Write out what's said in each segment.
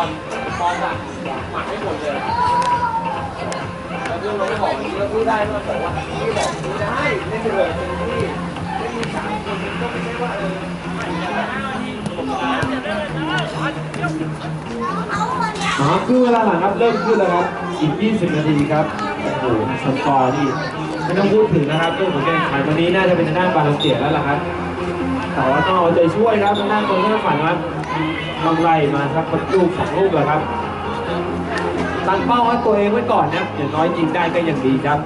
อลบอลอะหมักให้หมดเลยแล้วเรื่องเราไม่บอกอย่างนี้เราพูดได้เราบอกว่าพี่บอกไม่ได้เล่นไปเลยเป็นที่ไม่มีสามคนก็ไม่ใช่ว่าเออไม่ได้ผมนะอ๋อคือเวลาหลังครับเริ่มขึ้นแล้วครับอีก 20 นาทีครับโอ้โหสกอร์นี่ไม่ต้องพูดถึงนะครับเรื่องของการแข่งขันวันนี้น่าจะเป็นทางด้าบาลาเซียแล้วล่ะครับ แต่ว่าต้องเอาใจช่วยครับทางด้านคนที่ฝันครับลองไล่มาสักลูกสองลูกแล้วครับตั้งเป้าให้ตัวเองไว้ก่อนนะอย่างน้อยยิงได้ก็ยังดีครับ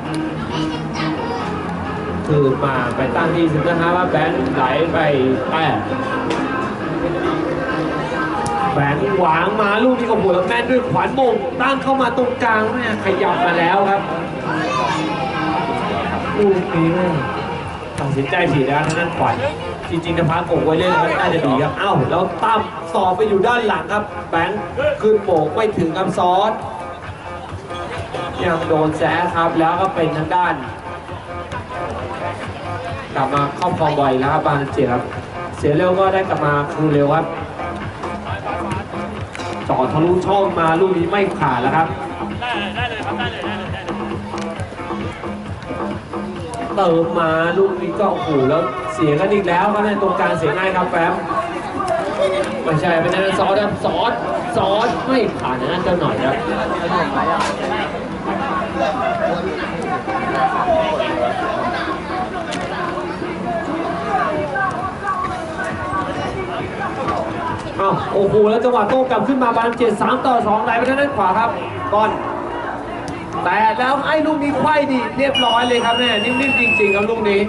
คือมาไปตั้งที่สิบนะฮะว่าแบงค์ไหลไปแปดแบงค์หวางมาลูกนี้ก็หัวแล้วแม่นด้วยขวานมงตั้งเข้ามาตรงกลางแม่ขยับมาแล้วครับลูกนี้แม่ตัดสินใจผิดแล้วทางด้านขวาน จริงๆจะพากงไว้เล่นครับน่าจะดีครับอ้าวแล้วตั้มสอบไปอยู่ด้านหลังครับ แบงค์ขึ้นโบกไม่ถึงครับซ้อนยังโดนแซะครับแล้วก็เป็นทางด้าน กลับมาครอบครองไวแล้วครับบาลานเจียครับ เสียเร็วก็ได้กลับมาคืนเร็วครับจ่อทะลุช่องมาลูกนี้ไม่ขาดแล้วครับได้เลยได้เลยครับได้เลยได้เลยได้เลยเติมมาลูกนี้ก็โอ้โหแล้ว เสียกันอีกแล้วครับในตรงกลางเสียง่ายครับแฟมไม่ใช่เป็นนั่นซอสครับซอสซอสไม่ผ่านนั่นเจ้าหน่อยครับอ้าวโอ้โหแล้วจังหวะโต้กลับขึ้นมาบาลานเจ็ดสามต่อสองไหลไปทางด้านขวาครับบอลแต่แล้วไอ้ลูกนี้ไขว้ดีเรียบร้อยเลยครับเนี่ยนิ่มๆจริงๆครับลูกนี้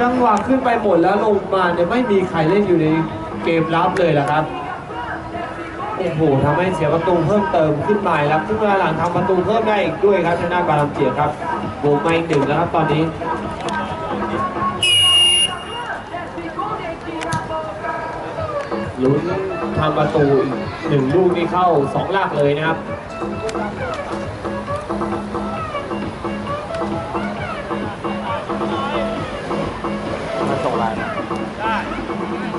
จังหวะขึ้นไปหมดแล้วลงมาเนี่ยไม่มีใครเล่นอยู่ในเกมรับเลยละครับโอ้โหทำให้เสียประตูเพิ่มเติมขึ้นมาแล้วขึ้นมาหลังทำประตูเพิ่มได้อีกด้วยครับทางด้านบาลังเจียครับโบกมาอีกหนึ่งแล้วครับตอนนี้ลุ้นทำประตูอีกหนึ่งลูกนี่เข้าสองหลักเลยนะครับ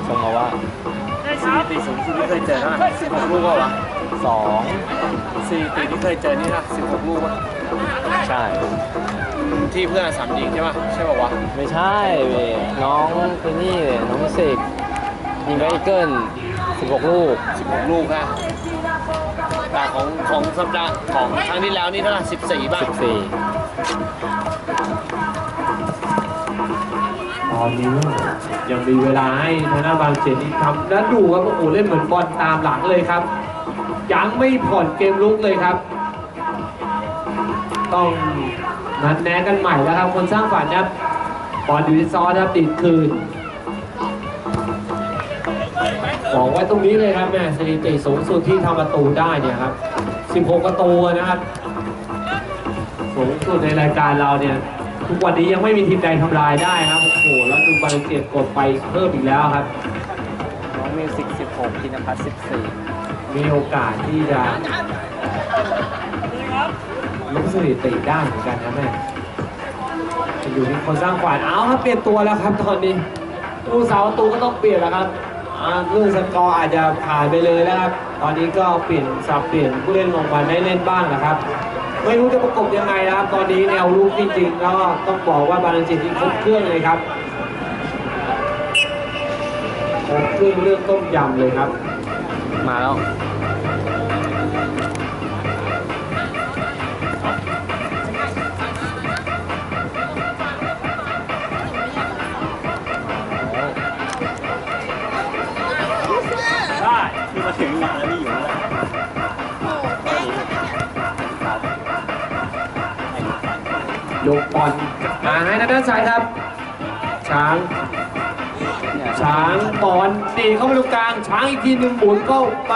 ส่งมาว่าได้ครับตีสูงสุดที่เคยเจอเท่าไหร่สิบหกลูกวะสองสี่ตีที่เคยเจอนี่นะสิบหกลูกวะใช่ ที่เพื่อนสามยิงใช่ป่ะใช่ป่ะวะไม่ใช่เว้ยน้องเป็นนี่เลยน้องเสกยิงไปอีเกิล16ลูก สิบหกลูกฮะแต่ของของสัปดาห์ของครั้งที่แล้วนี่เท่าไหร่สิบสี่ป่ะ14ต อนนี้ยังมีเวลาให้ธนาบางเจนี่ทำแล้วดูครับโอ้โหเล่นเหมือนบอลตามหลังเลยครับ ยังไม่ผ่อนเกมลุกเลยครับ ต้องนัดแนะกันใหม่แล้วครับ คนสร้างฝันนะครับบอลอยู่ที่ซอสครับติดคืนบอกไว้ตรงนี้เลยครับแม่สถิติสูงสุดที่ทำประตูได้เนี่ยครับ 16 ประตูนะครับ สูงสุดในรายการเราเนี่ย ทุกวันนี้ยังไม่มีทีมใดทำลายได้ครับโอ้โหแล้วดูบาลานเซียกดไปเพิ่มอีกแล้วครับน้องมิวสิก16ธินพัฒน์14 มีโอกาสที่จะล้มสถิติได้เหมือนกันนะแม่จะอยู่ที่คนสร้างขวานเอาครับเปลี่ยนตัวแล้วครับตอนนี้ผู้สาวประตูก็ต้องเปลี่ยนแล้วครับอ่าเรื่องสกอร์อาจจะผ่านไปเลยแล้วครับ ตอนนี้ก็เปลี่ยนสับเปลี่ยนผู้เล่นลงมาได้เล่นบ้างนะครับ ไม่รู้จะประกบยังไงนะครับ ตอนนี้แนวลูกจริงๆแล้วก็ต้องบอกว่าบาลานซ์ที่ครบเครื่องเลยครับครบเครื่องเรื่องต้มยำเลยครับ มาแล้ว ยกบอลมาให้ทางด้านซ้ายครับ ช้าง ช้างบอลตีเข้าไปตรงกลาง ช้างอีกทีหนึ่งหมุนเข้าไป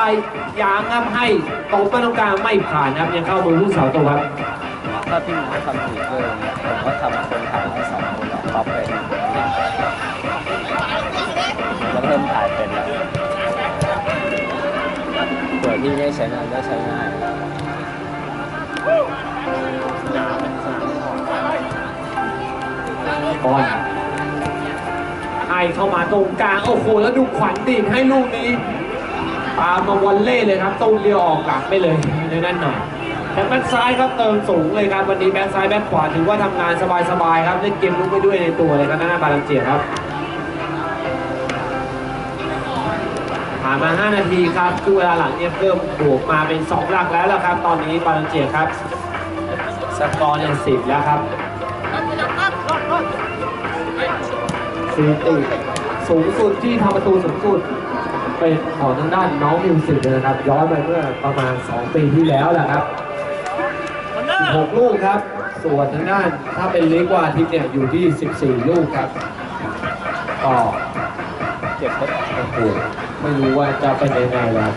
ยางครับให้ตรงไปตรงกลางไม่ผ่านครับยังเข้ามือผู้สาวตัวครับถ้าพี่หมูทำผิดเลยผมก็ทำคนถ่ายให้สองคนแล้วก็เป็นแล้วเริ่มถ่ายเป็นแล้วเผื่อพี่ไม่ใช้งานก็ใช้ง่าย บอลให้เข้ามาตรงกลางโอ้โหแล้วดูขวัญดีดให้ลูกนี้ตามมาวอลเล่เลยครับตุ้เดียวออกหลังไปเลยในนั้นหน่อยแต่แบ็คซ้ายครับเติมสูงเลยครับวันนี้แบ็คซ้ายแบ็คขวาถือว่าทำงานสบายๆครับเล่นเกมลุกไปด้วยในตัวเลยครับหน้าบาลังเจียครับผ่านมา 5 นาทีครับคือเวลาหลังเนี่ยเพิ่มบวกมาเป็น 2 หลักแล้วละครับ ตอนนี้บาลังเจียครับสกอร์เนี่ยสิบแล้วครับ สถิติสูงสุดที่ทำประตูสูงสุด เป็นของทางด้านน้องมิวสิกนะครับ ย้อนไปเมื่อประมาณ 2 ปีที่แล้วแหละครับ 16 ลูกครับ ส่วนทางด้านถ้าเป็นเล็กกว่าทิตย์เนี่ยอยู่ที่ 14 ลูกครับก็เจ็บครับโอ้โหไม่รู้ว่าจะเป็นยังไงแล้ว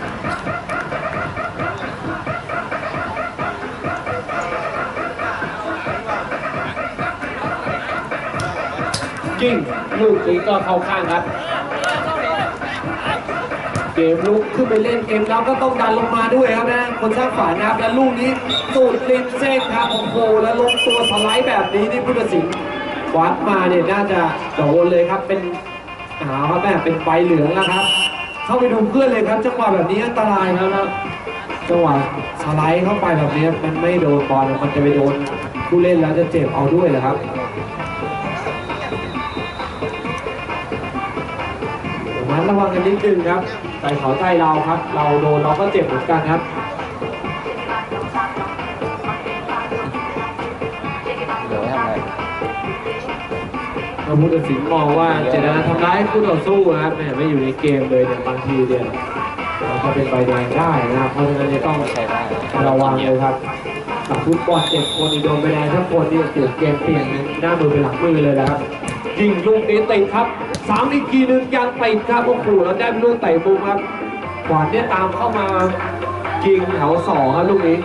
จริง ลูกนี้ก็เข้าข้างครับ เกมลุกขึ้นไปเล่นเกมแล้วก็ต้องดันลงมาด้วยครับนะ คนสร้างฝันนะครับ แล้วลูกนี้สูดริมเส้นครับโอ้โหแล้วลงตัวสไลด์แบบนี้นี่พุทธสิงห์วัดมาเนี่ยน่าจะโดนเลยครับเป็นหาครับแม่เป็นใบเหลืองแล้วครับ เข้าไปดูเพื่อนเลยครับจังหวะแบบนี้อันตรายแล้วนะจังหวะสไลด์เข้าไปแบบนี้มันไม่โดนบอลมันจะไปโดนผู้เล่นแล้วจะเจ็บเอาด้วยเหรอครับ ระมัดระวังกันนิดนึงครับใส่เขาใต้เราครับ เราโดนเราก็เจ็บเหมือนกันครับเหลือไว้ทำอะไรพระพุทธสิงมองว่าเจตนาทำร้ายคู่ต่อสู้นะครับแหมไม่อยู่ในเกมเลยเนี่ยบางทีเนี่ยเราจะเป็นใบแดงได้นะเพราะฉะนั้นเนี่ยต้องใช้ได้ระวังเลยครับกับฟุตบอลเจ็ดคนนี่โดนใบแดงทั้งคนนี่เกิดเกมเปลี่ยนหน้ามือเป็นหลังมือเลยนะครับ ยิงลูกนี้ติดครับสามอีกทีหนึงยังติดครับโอ้โหแล้วได้เป็นลูกเตะมุมครับขวานเนี่ยตามเข้ามายิงแถวสองครับลูกนี้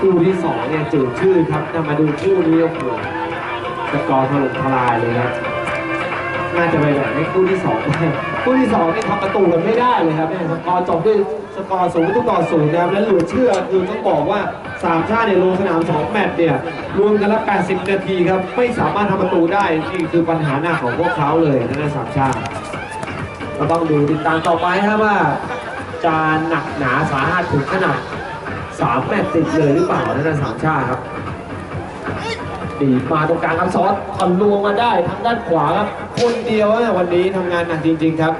คู่ที่สองเนี่ยจืดชื่อครับแต่มาดูคู่นี้โอ้โหสกอร์ถล่มทลายเลยครับน่าจะไปแบบให้คู่ที่สองคู่ที่สองนี่ทำประตูกันไม่ได้เลยครับเนี่ยสกอร์จบด้วยสกอร์ศูนย์ประตูต่อศูนย์นะครับและเหลือเชื่อคือต้องบอกว่า สามชาติเนี่ยลงสนามสองแมตช์เนี่ยรวมกันละ80 นาทีครับ ไม่สามารถทำประตูได้นี่คือปัญหาหนักของพวกเขาเลยนะสามชาติก็ต้องดูติดตามต่อไปครับว่า จะหนักหนาสาหัสถึงขนาดสามแมตช์ติดเลยหรือเปล่านะนะสามชาติครับดีมาตรงกลางครับซอสทะลวงมาได้ทางด้านขวาครับคนเดียวนะวันนี้ทำงานหนักจริง ๆ ครับ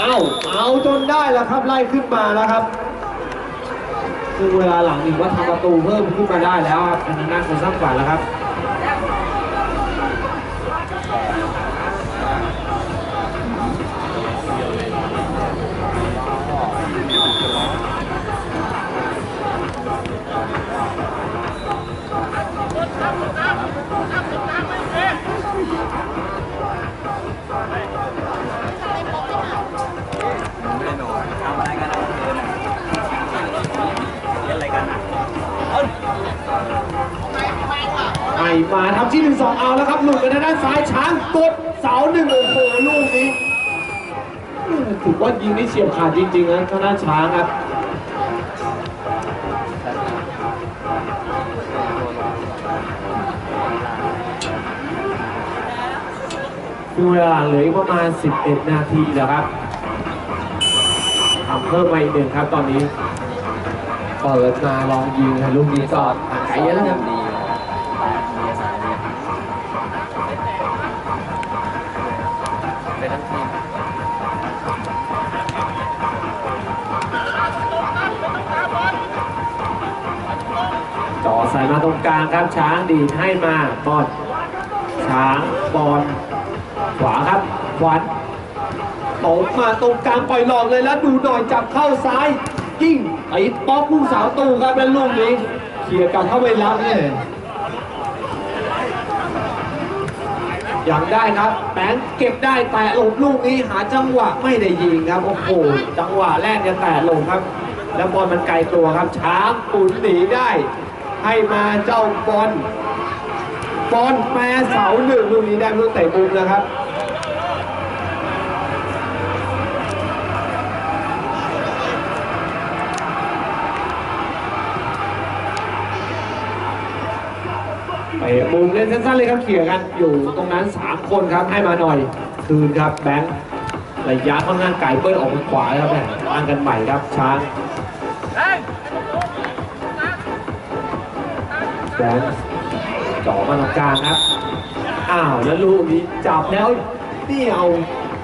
เอาเอา จนได้แล้วครับไล่ขึ้นมาแล้วครับคือเวลาหลังนี่ว่าทำประตูเพิ่มขึ้นมาได้แล้วครับทางด้านคนสร้างฝันแล้วครับ มาทำที่หนึ่งสองเอาแล้วครับหลุดไปทางด้านซ้ายช้างกดเสาหนึ่งโอ้โหลูกนี้ถือว่ายิงนี่เฉียบขาดจริงๆนะทางด้าช้างครับดูเวลาเหลืออีกประมาณ 11 นาทีแล้วครับทำเพิ่มมาอีกหนึ่งครับตอนนี้เปิดมาลองยิงนะลูกนี้ก็ห่างไกลเยอะแล้วครับ กลางครับช้างดีดให้มาบอลช้างบอลขวาครับขวัญตกมาตรงกลางปล่อยหลอกเลยแล้วดูหน่อยจับเข้าซ้ายยิ่งไอ้ป๊อกผู้สาวตูครับแล้วลูกนี้เขี่ยกลับเข้าไปรับเนี่ยยังได้ครับแบงค์เก็บได้แต่หลบลูกนี้หาจังหวะไม่ได้ยิงครับโอ้โหจังหวะแรกจะแตะลงครับ แล้วบอลมันไกลตัวครับช้างปุ่นหนีได้ ให้มาเจ้าบอลบอลแปรเสาหนึ่งลูกนี้ได้ลูกเตะมุมนะครับไปมุมเล่นสั้นๆเลยครับเขี่ยกันอยู่ตรงนั้น 3 คนครับให้มาหน่อยคืนครับแบงค์ระยะค่อนข้างไกลเปิ้ลออกมาขวาครับแม่ตั้งกันใหม่ครับช้าง แบงค์จ่อมาตรกางครับ อ้าวแล้วลูกนี้จับแล้วนี่เอา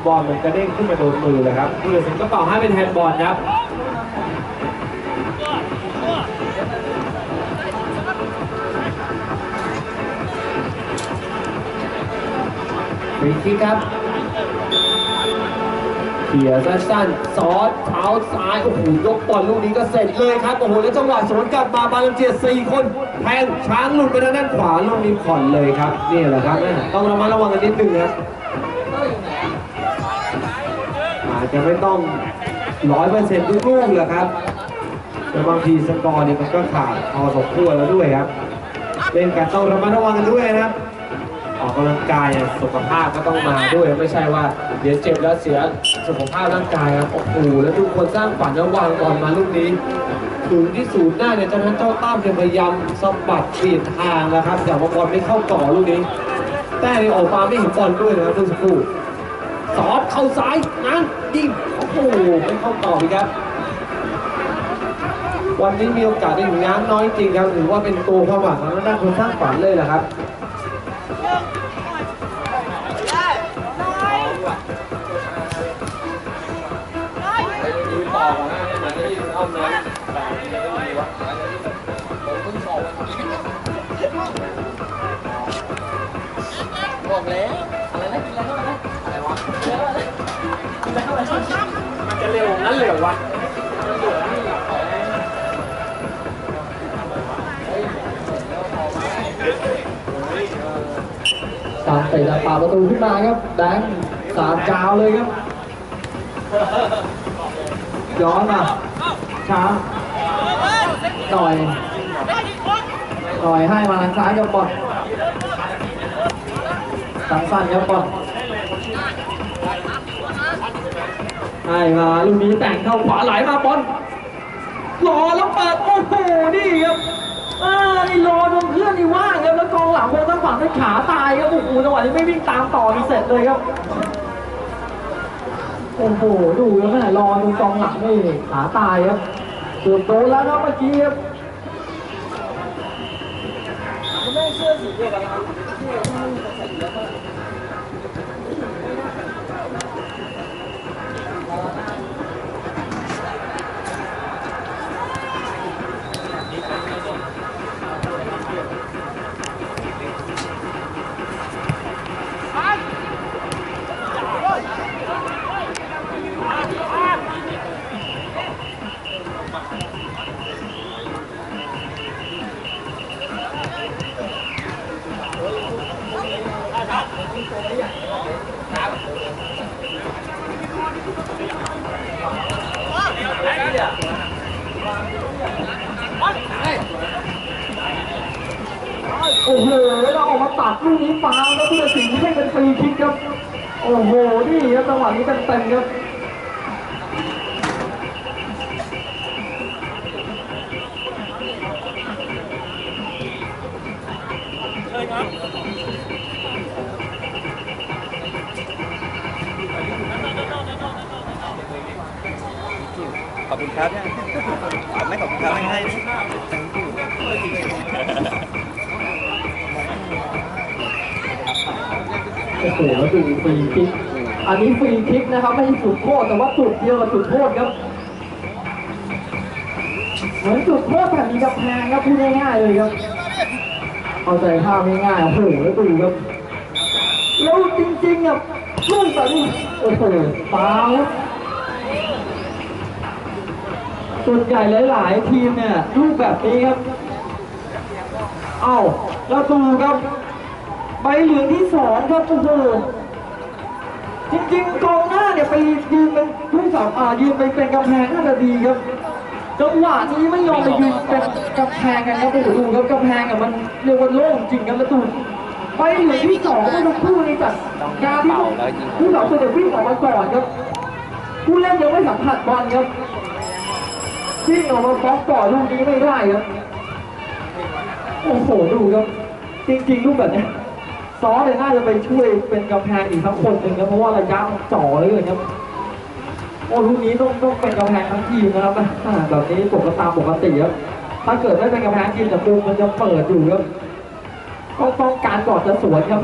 บอลมันกระเด้งขึ้นมาโดนมือเลยครับผู้ตัดสินก็เป่าให้เป็นแฮนด์บอลครับฟรีคิกครับเขี่ยสั้นๆซอสเท้าซ้าย โอ้โห ยกบอลลูกนี้ก็เสร็จเลยครับ โอ้โห แล้วจังหวะสวนกลับมาบาลังเจียสี่คน แทงช้างหลุดไปทางด้านขวาลูกนี้ผ่อนเลยครับ นี่แหละครับแม่ต้องระมัดระวังกันนิดนึงครับอาจจะไม่ต้องร้อยเปอร์เซ็นต์ทุกลูกแหละครับแต่บางทีสกอร์เนี่ยมันก็ขาดพอสมควรแล้วด้วยครับเล่นกันต้องระมัดระวังกันด้วยนะครับออกกำลังกายสุขภาพก็ต้องมาด้วยไม่ใช่ว่าเดี๋ยวเจ็บแล้วเสียสุขภาพร่างกายครับโอ้โหแล้วทุกคนสร้างฝันแล้ววางบอลมาลูกนี้ ถึงที่ศูนย์หน้าเนี่ยเจ้านั้นเจ้าตั้มเนี่ยพยายามสะบัดเปลี่ยนทางนะครับแต่ว่าบอลไม่เข้าต่อลูกนี้ แต่ในออกมาไม่เห็นบอลด้วยนะครับเมื่อสักครู่สอดเข้าซ้ายนั้นยิงโอ้โหไม่เข้าต่ออีกครับ วันนี้มีโอกาสได้ถึงน้ำน้อยจริงครับถือว่าเป็นตัวความหวังของทางด้านคนสร้างฝันเลยแหละครับยืนต่อกันนะเหมือนได้ยินอ้อมเลย เร็วนั้นเลยเหรอวะตามเตะจากป่าประตูขึ้นมาครับแบงค์สามจาวเลยครับย้อนมาช้าหน่อยหน่อยให้มาทางซ้ายครับบอลสั้นสั้นๆครับบอล ให้มาลูกนี้แต่งเข้าขวาไหลมาบอลรอแล้วเปิดโอ้โหนี่ครับอ่านี่รอจนเพื่อนนี่ว่างครับแล้วกองหลังคงต้งฝั่งด้วยขาตายครับโอ้โหจังหวะนี้ไม่วิ่งตามต่อนี่เสร็จเลยครับโอ้โหดูแล้วแม่รอดูกองหลังนี่ขาตายครับเกือบโดนแล้วครับเมื่อกี้ครับโอ้โหเราออกมาตัด ลูกนี้ฟาวแล้วผู้ตัดสินให้เป็นฟรีคิกครับ โอ้โห นี่ครับจังหวะนี้เต็มๆครับขอบคุณครับเนี่ยไม่ขอบคุณครับไม่ให้ โอ้โหดูฟรีคิกอันนี้ฟรีคิกนะครับ ไม่ใช่จุดโทษแต่ว่าจุดเดียวกับจุดโทษครับ เหมือนจุดโทษแบบมีกำแพงครับพูดง่ายๆเลยครับ เอาใจภาพง่ายๆโอ้โหดูครับแล้วจริงๆอะลูกแบบนี้โอ้โหฟาวส่วนใหญ่หลาย ๆ ทีมเนี่ยลูกแบบนี้ครับ เอ้าแล้วดูครับ ใบเหลืองที่สองครับโอ้โหจริงๆกองหน้าเนี่ยไปยืนเป็นผู้สามอ่ายืนไปเป็นกำแพงน่าจะดีครับจังหวะนี้ไม่ยอมไปยืนเป็นกำแพงกันครับโอ้โหดูครับกำแพงอะมันเรียกว่าโล่งจริงครับแล้วดูใบเหลืองที่สองไม่ต้องคู่นี้จากการที่ผู้สาวตัวเด็กวิ่งออกมาก่อนครับผู้เล่นยังไม่สัมผัสบอลครับวิ่งออกมาฟ้องก่อนลูกนี้ไม่ได้ครับโอ้โหดูครับจริงๆลูกแบบเนี้ย ซอเลยน่าจะไปช่วยเป็นกำแพงอีกทั้งคนหนึ่งนะเพราะว่าระยะมันจ่อเลยครับโอ้ลูกนี้ต้องต้องเป็นกำแพงทั้งทีมนะครับอ่าแบบนี้ปกติตามปกติครับถ้าเกิดไม่เป็นกำแพงทีมแต่มุมมันจะเปิดอยู่ครับก็ต้องการก่อนจะสวนครับ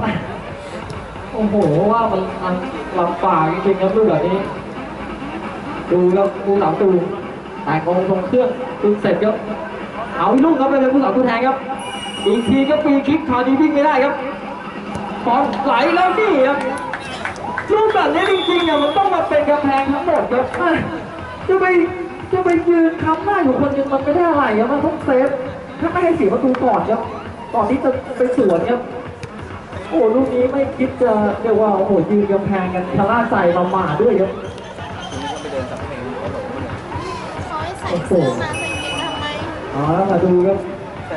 โอ้โหว่ามันมันลำบากจริงๆครับลูกแบบนี้ ดูครับผู้สาวตูแต่กองทรงเครื่องตูเสร็จครับเอาลูกครับไปเป็นผู้สาวตัวแทนครับอีกทีก็ฟรีคิกคราวนี้วิ่งไม่ได้ครับ บอลไหลแล้วนี่ครับลูกแบบนี้จริงๆอะมันต้องมาเป็นกำแพงทั้งหมดครับอะจะไปจะไปยืนค้ำหน้าอยู่คนหนึงมันไม่ได้อะไรครับมันต้องเซฟถ้าไม่ให้เสียประตูก่อนครับก่อนที่จะไปสวนครับโอ้ลูกนี้ไม่คิดจะเรียกว่าโอ้โหยืนกำแพงกันชะล่าใจมาหมาด้วยครับเขาให้ใส่เสื้อมาใส่เกงทำไมเอาละมาดูครับ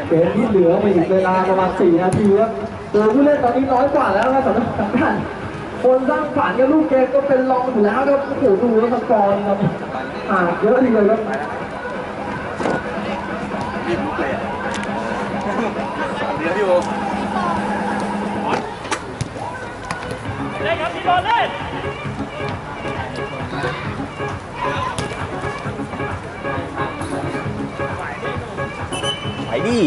เกมที่เหลือมาอีกเวลาประมาณ4นาทีครับ ตัวผู้เล่นตอนนี้น้อยกว่าแล้วครับสำหรับทางด้านคนสร้างฝันกับลูกเกมก็เป็นรองอยู่แล้วครับโอ้โหดูแล้วสกอร์นี่ครับอ่าเยอะทีเดียครับรีบลุกเลยอะเดี๋ยวอยู่ไปดิ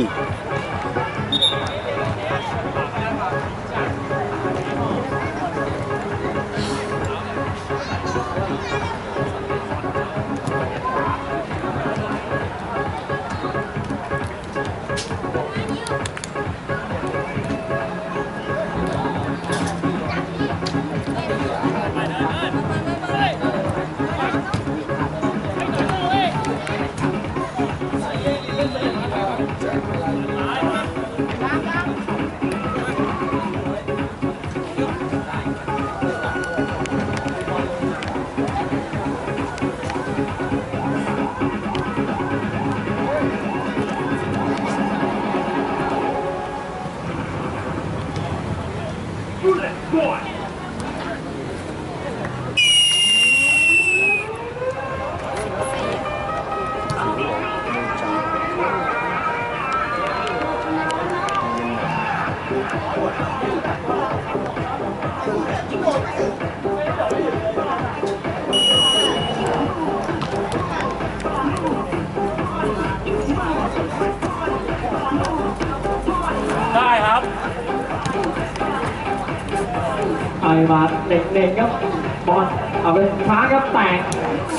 เอาเป็นช้าครับแตก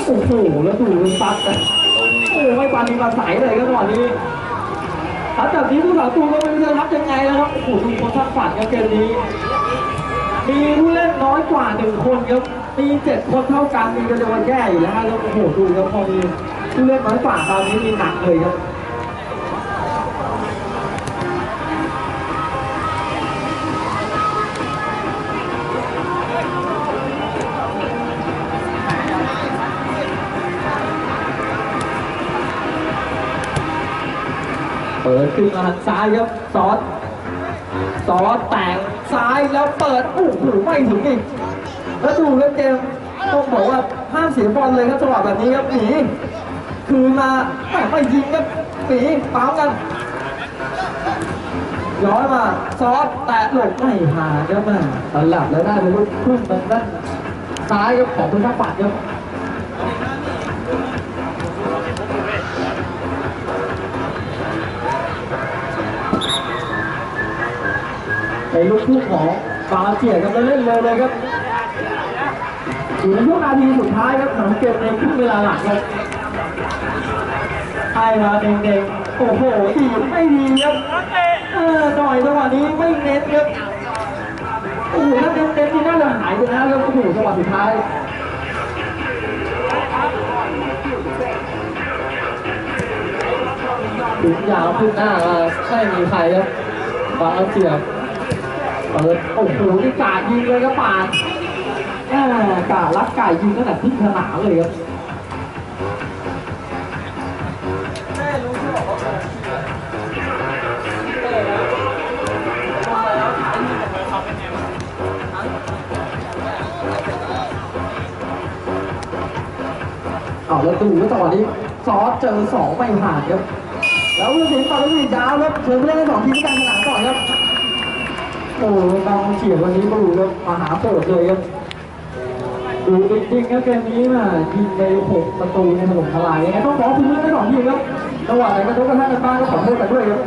โอ้โหแล้วดูนซัดโอ้ไม่ปานีมาใสเลยครับจังหวะนี้ถ้าจากนี้ผู้สาวตูก็ไม่รู้จะรับยังไงแล้วครับโอ้โหดูคนทักฝันครับเกมนี้ มีผู้เล่นน้อยกว่าหนึ่งคนครับมีเจ็ดคนเท่ากันมีกระโดดแย่อยู่แล้วแล้วโอ้โหดูครับพอมีผู้เล่นน้อยกว่าตอนนี้มีหนักเลยครับ ขึ้นมาทางซ้ายครับซอสซอสแตกซ้ายแล้วเปิดโอ้โหไม่ถึงอีกแล้วดูครับเกมต้องบอกว่าห้ามเสียบอลเลยครับจังหวะแบบนี้ครับหนีคืนมาแหม่ไม่ยิงครับหนีปั๊มกันย้อนมาซอสแตะหลบไม่หาครับแม่ตลับแล้วได้เป็นลูกพุ่งทางด้านซ้ายครับของคุณทักปัดครับ ในลูกทุ่ของบาเจียครับแล้วเล่นเลยเลยครับอยู่ในช่วงนาทีสุดท้ายครับของเกมในครึ่งเวลาหลังครับให้มาเด้งๆโอ้โหดีไม่ดีครับเออหน่อยจังหวะนี้ไม่เน้นครับโอ้โหถ้าเน้นเน้นที่น่าจะหายไปแล้วครับโอ้โหจังหวะสุดท้ายถึงยาวขึ้นหน้ามาไม่มีใครครับบาเจีย เปิดโอ้โหนี่กาดยิงเลยครับปานกาดรักไก่ยิงตั้งแต่ที่สนามเลยครับเอาแล้วดูว่าจังหวะนี้ซอสเจอสองไม่ผ่านครับ แล้วผู้สินปาล์มวิดาวครับเชิญผู้เล่นทั้งสองทีมที่กลางสนามก่อนครับ โอ้โหบางเฉียดวันนี้มาดูแล้วมาหาโปรดเลยครับดูจริงๆครับเกมนี้น่ะยิงไปหกประตูในถล่มทลายยังไงต้องขอคุณเมื่อได้สองทีมครับจังหวะไหนกระทบกระทั่งกันบ้างก็ขอโทษกันด้วยครับ